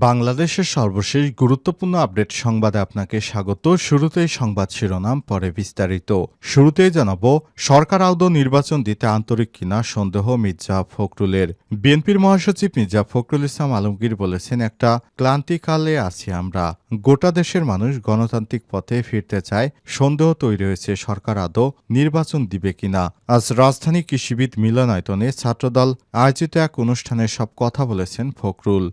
বাংলাদেশের সর্বশেষ গুরুত্বপূর্ণ আপডেট সংবাদে আপনাকে স্বাগত। শুরুতেই সংবাদ শিরোনাম, পরে বিস্তারিত। শুরুতেই জানাব, সরকার আদৌ নির্বাচন দিতে আন্তরিক কিনা সন্দেহ মির্জা ফখরুলের। বিএনপির মহাসচিব মির্জা ফখরুল ইসলাম আলমগীর বলেছেন, একটা ক্লান্তিকালে আছি আমরা। গোটা দেশের মানুষ গণতান্ত্রিক পথে ফিরতে চায়, সন্দেহ তৈরি হয়েছে সরকার আদৌ নির্বাচন দিবে কিনা। আজ রাজধানী কৃষিবিদ মিলনায়তনে ছাত্রদল আয়োজিত এক অনুষ্ঠানে সব কথা বলেছেন ফখরুল।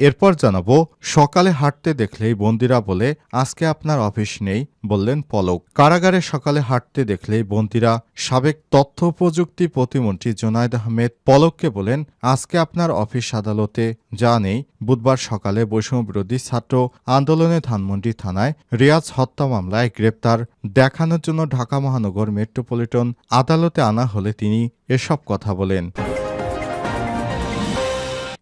এরপর জানাব, সকালে হাঁটতে দেখলেই বন্দিরা বলে, আজকে আপনার অফিস নেই, বললেন পলক। কারাগারে সকালে হাঁটতে দেখলেই বন্দিরা, সাবেক তথ্য প্রযুক্তি প্রতিমন্ত্রী জোনায়দ আহমেদ পলককে বলেন, আজকে আপনার অফিস আদালতে যা নেই। বুধবার সকালে বৈষম্য বিরোধী ছাত্র আন্দোলনে ধানমন্ডি থানায় রিয়াজ হত্যা মামলায় গ্রেপ্তার। দেখানোর জন্য ঢাকা মহানগর মেট্রোপলিটন আদালতে আনা হলে তিনি এসব কথা বলেন।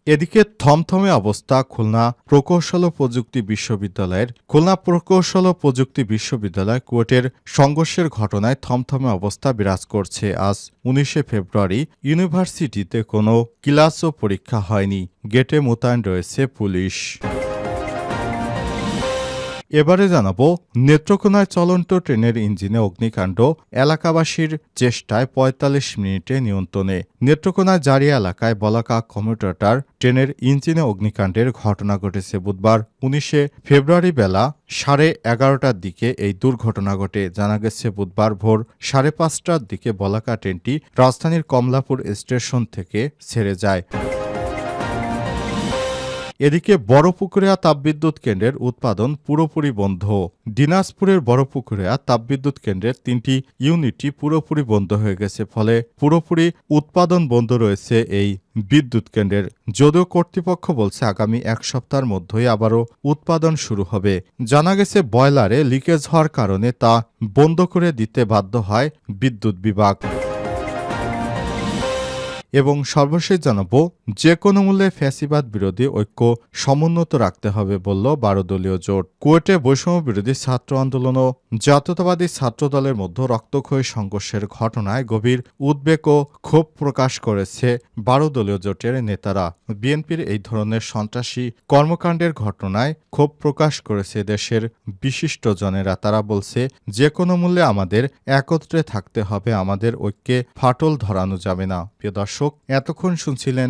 এদিকে থমথমে অবস্থা খুলনা প্রকৌশল প্রযুক্তি বিশ্ববিদ্যালয়ের খুলনা প্রকৌশল প্রযুক্তি বিশ্ববিদ্যালয় কুয়েটের সংঘর্ষের ঘটনায় থমথমে অবস্থা বিরাজ করছে। আজ উনিশে ফেব্রুয়ারি ইউনিভার্সিটিতে কোনো ক্লাস ও পরীক্ষা হয়নি। গেটে মোতায়েন রয়েছে পুলিশ। এবারে জানাব, নেত্রকোনায় চলন্ত ট্রেনের ইঞ্জিনে অগ্নিকাণ্ড, এলাকাবাসীর চেষ্টায় ৪৫ মিনিটে নিয়ন্ত্রণে। নেত্রকোনা জারি এলাকায় বলাকা কমিউটার ট্রেনের ইঞ্জিনে অগ্নিকাণ্ডের ঘটনা ঘটেছে বুধবার উনিশে ফেব্রুয়ারি বেলা সাড়ে এগারোটার দিকে এই দুর্ঘটনা ঘটে। জানা গেছে, বুধবার ভোর সাড়ে পাঁচটার দিকে বলাকা ট্রেনটি রাজধানীর কমলাপুর স্টেশন থেকে ছেড়ে যায়। এদিকে বড়পুকুরিয়া তাপবিদ্যুৎ কেন্দ্রের উৎপাদন পুরোপুরি বন্ধ। দিনাজপুরের বড়পুকুরিয়া তাপবিদ্যুৎ কেন্দ্রের তিনটি ইউনিটই পুরোপুরি বন্ধ হয়ে গেছে, ফলে পুরোপুরি উৎপাদন বন্ধ রয়েছে এই বিদ্যুৎ কেন্দ্রের। যদিও কর্তৃপক্ষ বলছে আগামী এক সপ্তাহের মধ্যেই আবারও উৎপাদন শুরু হবে। জানা গেছে বয়লারে লিকেজ হওয়ার কারণে তা বন্ধ করে দিতে বাধ্য হয় বিদ্যুৎ বিভাগ। এবং সর্বশেষ জানাব যে কোনো মূল্যে ফ্যাসিবাদ বিরোধী ঐক্য সমুন্নত রাখতে হবে বলল বারো দলীয় জোট। কুয়েটে বৈষম্য বিরোধী ছাত্র আন্দোলন ও জাতীয়তাবাদী ছাত্র দলের মধ্যে রক্তক্ষয়ী সংঘর্ষের ঘটনায় গভীর উদ্বেগ ও ক্ষোভ প্রকাশ করেছে বারো দলীয় জোটের নেতারা। বিএনপির এই ধরনের সন্ত্রাসী কর্মকাণ্ডের ঘটনায় ক্ষোভ প্রকাশ করেছে দেশের বিশিষ্টজনেরা। তারা বলছে যে কোনো মূল্যে আমাদের একত্রে থাকতে হবে, আমাদের ঐক্যে ফাটল ধরানো যাবে না। প্রিয় দর্শক, এতক্ষণ শুনছিলেন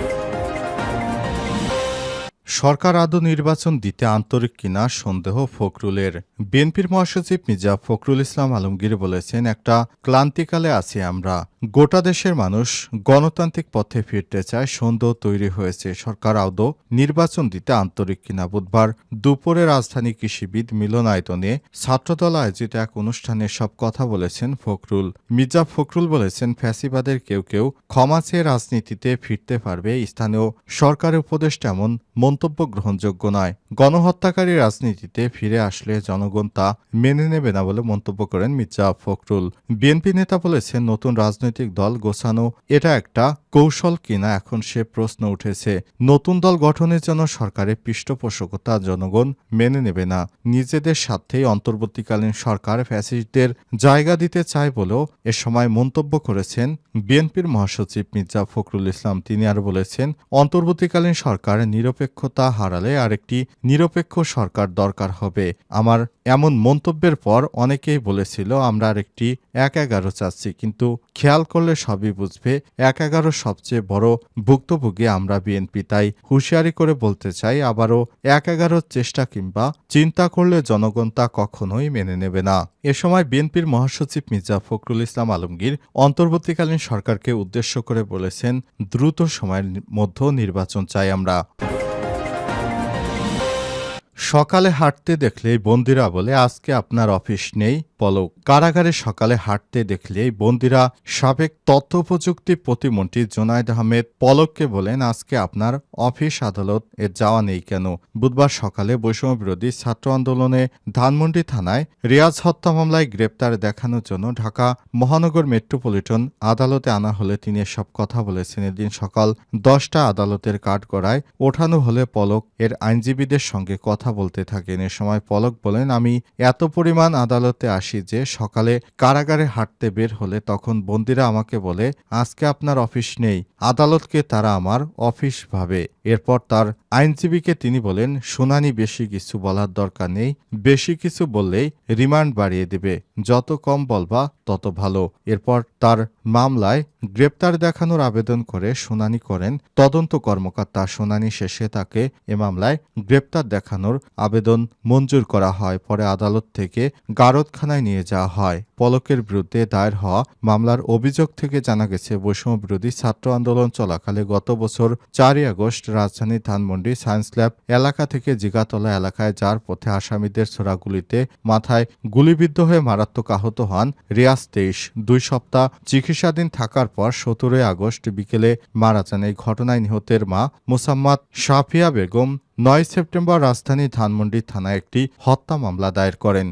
সরকার আদৌ নির্বাচন দিতে আন্তরিক কিনা সন্দেহ ফখরুলের। বিএনপির মহাসচিব মির্জা ফখরুল ইসলাম আলমগীর বলেছেন, একটা ক্লান্তিকালে আছি আমরা। গোটা দেশের মানুষ গণতান্ত্রিক পথে ফিরতে চায়। সন্দেহ তৈরি হয়েছে। সরকার আদৌ নির্বাচন দিতে আন্তরিক কিনা? বুধবার দুপুরে রাজধানী কৃষিবিদ মিলনায়তনে ছাত্রদল আয়োজিত এক অনুষ্ঠানে সব কথা বলেছেন ফখরুল। মির্জা ফখরুল বলেছেন, ফ্যাসিবাদের কেউ কেউ ক্ষমা চেয়ে রাজনীতিতে ফিরতে পারবে। স্থানীয় সরকারের উপদেষ্টা এমন মন্তব্য গ্রহণযোগ্য নয়। গণহত্যাকারী রাজনীতিতে ফিরে আসলে জনগণ তা মেনে নেবে না বলে মন্তব্য করেন মির্জা ফখরুল। বিএনপি নেতা বলেছেন, নতুন রাজনৈতিক দল গোছানো, এটা একটা কৌশল কিনা এখন সে প্রশ্ন উঠেছে। নতুন দল গঠনের জন্য সরকারের পৃষ্ঠপোষকতা জনগণ মেনে নেবে না। নিজেদের স্বার্থেই অন্তর্বর্তীকালীন সরকার ফ্যাসিস্টদের জায়গা দিতে চায় বলেও এ সময় মন্তব্য করেছেন বিএনপির মহাসচিব মির্জা ফখরুল ইসলাম। তিনি আর বলেছেন, অন্তর্বর্তীকালীন সরকার নিরপেক্ষতা হারালে আরেকটি নিরপেক্ষ সরকার দরকার হবে। আমার এমন মন্তব্যের পর অনেকেই বলেছিল, আমরা আরেকটি এক এগারো চাচ্ছি। কিন্তু খেয়াল করলে সবই বুঝবে, এক এগারো সবচেয়ে বড় ভুক্তভোগী আমরা বিএনপি। তাই হুঁশিয়ারি করে বলতে চাই, আবারও এক এগারোর চেষ্টা কিংবা চিন্তা করলে জনগণ তা কখনোই মেনে নেবে না। এ সময় বিএনপির মহাসচিব মির্জা ফখরুল ইসলাম আলমগীর অন্তর্বর্তীকালীন সরকারকে উদ্দেশ্য করে বলেছেন, দ্রুত সময়ের মধ্যে নির্বাচন চাই আমরা। সকালে হাঁটতে দেখলেই বন্দিরা বলে, আজকে আপনার অফিস নেই। পলক কারাগারে সকালে হাঁটতে দেখলেই বন্দিরা সাবেক তথ্য প্রযুক্তি প্রতিমন্ত্রী জোনায়দ আহমেদ পলককে বলেন, আজকে আপনার অফিস আদালত এ যাওয়া নেই কেন? বুধবার সকালে বৈষম্য বিরোধী ছাত্র আন্দোলনে ধানমন্ডি থানায় রিয়াজ হত্যা মামলায় গ্রেপ্তার দেখানোর জন্য ঢাকা মহানগর মেট্রোপলিটন আদালতে আনা হলে তিনি সব কথা বলেছেন। এদিন সকাল দশটা আদালতের কাঠগড়ায় ওঠানো হলে পলক এর আইনজীবীদের সঙ্গে কথা বলতে থাকেন। এ সময় পলক বলেন, আমি এত পরিমাণ আদালতে আসি যে সকালে কারাগারে হাঁটতে বের হলে তখন বন্দিরা আমাকে বলে, আজকে আপনার অফিস নেই। আদালতকে তারা আমার অফিস ভাবে। এরপর তার আইনজীবীকে তিনি বলেন, শুনানি বেশি কিছু বলার দরকার নেই, বেশি কিছু বললেই রিমান্ড বাড়িয়ে দেবে। যত কম বলবা, তত ভালো। এরপর তার মামলায় গ্রেপ্তার দেখানোর আবেদন করে শুনানি করেন তদন্ত কর্মকর্তা। শুনানি শেষে তাকে এ মামলায় গ্রেপ্তার দেখানোর আবেদন মঞ্জুর করা হয়। পরে আদালত থেকে গারদখানায় নিয়ে যাওয়া হয়। পলকের বিরুদ্ধে দায়ের হওয়া মামলার অভিযোগ থেকে জানা গেছে বৈষম্য বিরোধী ছাত্র আন্দোলন চলাকালে গত বছর চারই আগস্ট রাজধানীর ধানমন্ডি সায়েন্স ল্যাব এলাকা থেকে জিগাতলা এলাকায় যার পথে আসামিদের ছোড়া গুলিতে মাথায় গুলিবিদ্ধ হয়ে মারাত্মক আহত হন রিয়াজ তেইশ। দুই সপ্তাহ চিকিৎসাধীন থাকার পর সতেরোই আগস্ট বিকেলে মারা যান এই ঘটনায় নিহতের মা মোসাম্মদ শাফিয়া বেগম নয় সেপ্টেম্বর রাজধানী ধানমন্ডি থানায় একটি হত্যা মামলা দায়ের করেন।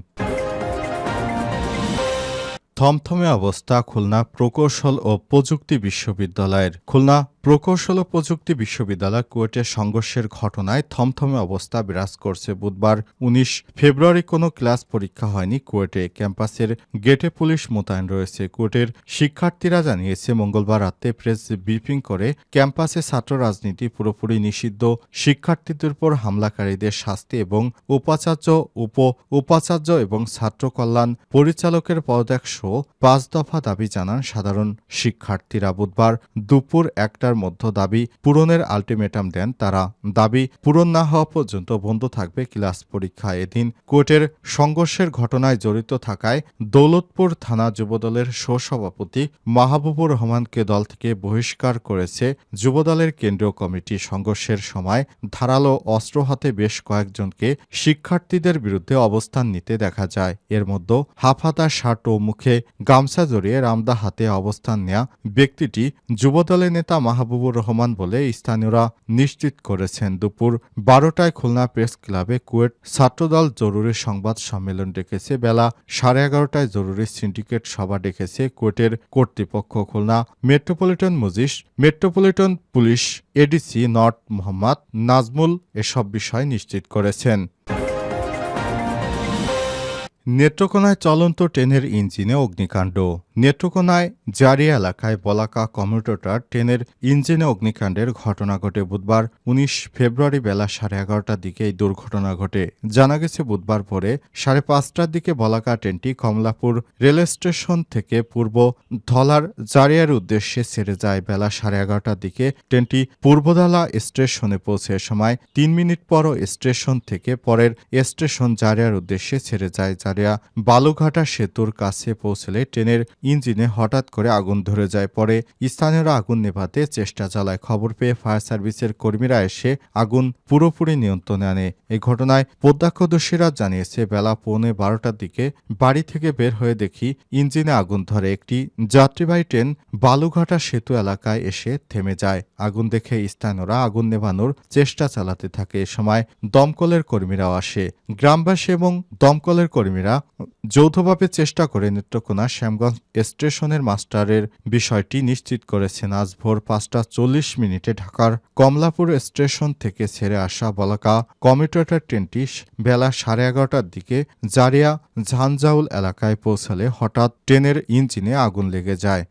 থমথমে অবস্থা খুলনা প্রকৌশল ও প্রযুক্তি বিশ্ববিদ্যালয়ের। খুলনা প্রকৌশল ও প্রযুক্তি বিশ্ববিদ্যালয় কুয়েটের সংঘর্ষের ঘটনায় থমথমে অবস্থা বিরাজ করছে বুধবার উনিশ ফেব্রুয়ারি। কোনো ক্লাস পরীক্ষা হয়নি কুয়েটে। ক্যাম্পাসের গেটে পুলিশ মোতায়েন রয়েছে। কুয়েটের শিক্ষার্থীরা জানিয়েছে, মঙ্গলবার রাতে প্রেস ব্রিফিং করে ক্যাম্পাসে ছাত্র রাজনীতি পুরোপুরি নিষিদ্ধ। শিক্ষার্থীদের উপর হামলাকারীদের শাস্তি এবং উপাচার্য, উপ উপাচার্য এবং ছাত্র কল্যাণ পরিচালকের পদত্যাগ সহ পাঁচ দফা দাবি জানান সাধারণ শিক্ষার্থীরা। বুধবার দুপুর একটার মধ্য দাবি পূরণের আলটিমেটাম দেন তারা। দাবি পূরণ না হওয়া পর্যন্ত বন্ধ থাকবে ক্লাস পরীক্ষা। এদিন কোর্টের সংঘর্ষের ঘটনায় জড়িত থাকায় দৌলতপুর থানা যুবদলের সহসভাপতি মাহবুবুর রহমানকে দল থেকে বহিষ্কার করেছে যুবদলের কেন্দ্রীয় কমিটি। সংঘর্ষের সময় ধারালো অস্ত্র হাতে বেশ কয়েকজনকে শিক্ষার্থীদের বিরুদ্ধে অবস্থান নিতে দেখা যায়। এর মধ্যে হাফাতা শার্ট ও মুখে গামছা জড়িয়ে রামদা হাতে অবস্থান নেয়া ব্যক্তিটি যুবদলের নেতা মাহবুবুর রহমান বলে স্থানীয়রা নিশ্চিত করেছেন দুপুর বারোটায় খুলনা প্রেস ক্লাবে কুয়েট ছাত্রদল জরুরি সংবাদ সম্মেলন ডেকেছে। বেলা সাড়ে এগারোটায় জরুরি সিন্ডিকেট সভা ডেকেছে কুয়েটের কর্তৃপক্ষ। Khulna metropolitan মুজিস, metropolitan police, ADC, north Mohammad, Nazmul এসব বিষয় নিশ্চিত করেছেন। নেত্রকোনায় চলন্ত ট্রেনের ইঞ্জিনে অগ্নিকাণ্ড। নেত্রকোনায় জারিয়া এলাকায় বলাকা কমিউটেটর ট্রেনের ইঞ্জিনে অগ্নিকাণ্ডের ঘটনা ঘটে বুধবার উনিশ ফেব্রুয়ারি বেলা সাড়ে এগারোটার দিকে এই দুর্ঘটনা ঘটে। জানা গেছে, বুধবার ভোরে সাড়ে পাঁচটার দিকে বলাকা ট্রেনটি কমলাপুর রেল স্টেশন থেকে পূর্ব ধলার জারিয়ার উদ্দেশ্যে ছেড়ে যায়। বেলা সাড়ে এগারোটার দিকে ট্রেনটি পূর্বধলা স্টেশনে পৌঁছে সময় তিন মিনিট পরও স্টেশন থেকে পরের স্টেশন জারিয়ার উদ্দেশ্যে ছেড়ে যায়। জারিয়া বালুঘাটা সেতুর কাছে পৌঁছলে ট্রেনের ইঞ্জিনে হঠাৎ করে আগুন ধরে যায়। পরে স্থানীয়রা আগুন নেভাতে চেষ্টা চালায়। খবর পেয়ে ফায়ার সার্ভিসের কর্মীরা এসে আগুন পুরোপুরি নিয়ন্ত্রণে আনে। এই ঘটনায় প্রত্যক্ষদর্শীরা জানিয়েছে, বেলা পৌনে বারোটার দিকে বাড়ি থেকে বের হয়ে দেখি ইঞ্জিনে আগুন ধরে। একটি যাত্রীবাহী ট্রেন বালুঘাটা সেতু এলাকায় এসে থেমে যায়। আগুন দেখে স্থানীয়রা আগুন নেভানোর চেষ্টা চালাতে থাকে। এ সময় দমকলের কর্মীরাও আসে। গ্রামবাসী এবং দমকলের কর্মীরা যৌথভাবে চেষ্টা করে নেত্রকোনা শ্যামগঞ্জ স্টেশনের মাস্টারের বিষয়টি নিশ্চিত করেছেন। আজ ভোর পাঁচটা চল্লিশ মিনিটে ঢাকার কমলাপুর স্টেশন থেকে ছেড়ে আসা বলাকা কমিউটার ট্রেনটি বেলা সাড়ে এগারোটার দিকে জারিয়া ঝানজাউল এলাকায় পৌঁছালে হঠাৎ ট্রেনের ইঞ্জিনে আগুন লেগে যায়।